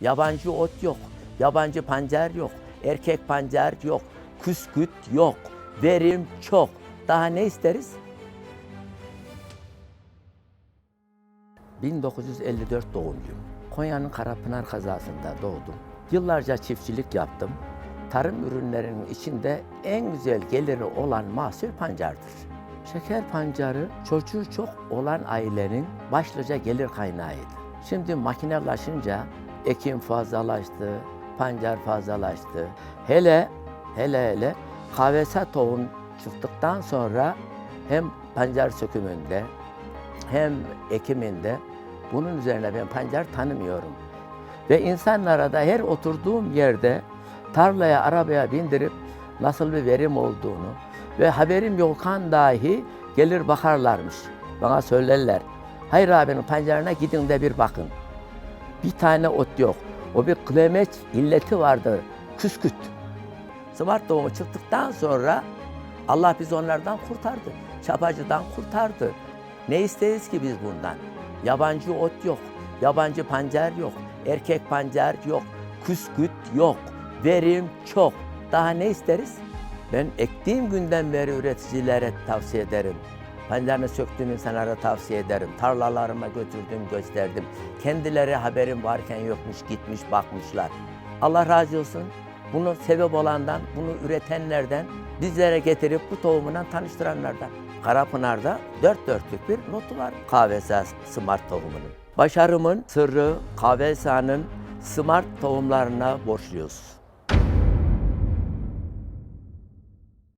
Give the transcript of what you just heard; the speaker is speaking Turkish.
Yabancı ot yok, yabancı pancar yok, erkek pancar yok, küsküt yok, verim çok. Daha ne isteriz? 1954 doğumluyum. Konya'nın Karapınar kazasında doğdum. Yıllarca çiftçilik yaptım. Tarım ürünlerinin içinde en güzel geliri olan mahsul pancardır. Şeker pancarı çocuğu çok olan ailenin başlıca gelir kaynağıydı. Şimdi makinelaşınca ekim fazlalaştı, pancar fazlalaştı. Hele hele hele kahvesa tohum çıktıktan sonra hem pancar sökümünde hem ekiminde bunun üzerine ben pancar tanımıyorum. Ve insanlara da her oturduğum yerde tarlaya, arabaya bindirip nasıl bir verim olduğunu ve haberim yokken dahi gelir bakarlarmış. Bana söylerler. Hayır abinin pancarına gidin de bir bakın. Bir tane ot yok. O bir klemeç illeti vardı. Küsküt. Smart doğumu çıktıktan sonra Allah bizi onlardan kurtardı. Çapacıdan kurtardı. Ne isteriz ki biz bundan? Yabancı ot yok, yabancı pancar yok, erkek pancar yok, küsküt yok, verim çok. Daha ne isteriz? Ben ektiğim günden beri üreticilere tavsiye ederim. Pancarını söktüğüm insanlara tavsiye ederim. Tarlalarıma götürdüm, gösterdim. Kendileri haberim varken yokmuş, gitmiş, bakmışlar. Allah razı olsun. Bunu sebep olandan, bunu üretenlerden, bizlere getirip bu tohumundan tanıştıranlardan. Karapınar'da dört dörtlük bir notu var kahvesa smart tohumunun. Başarımın sırrı kahvesanın smart tohumlarına borçluyuz.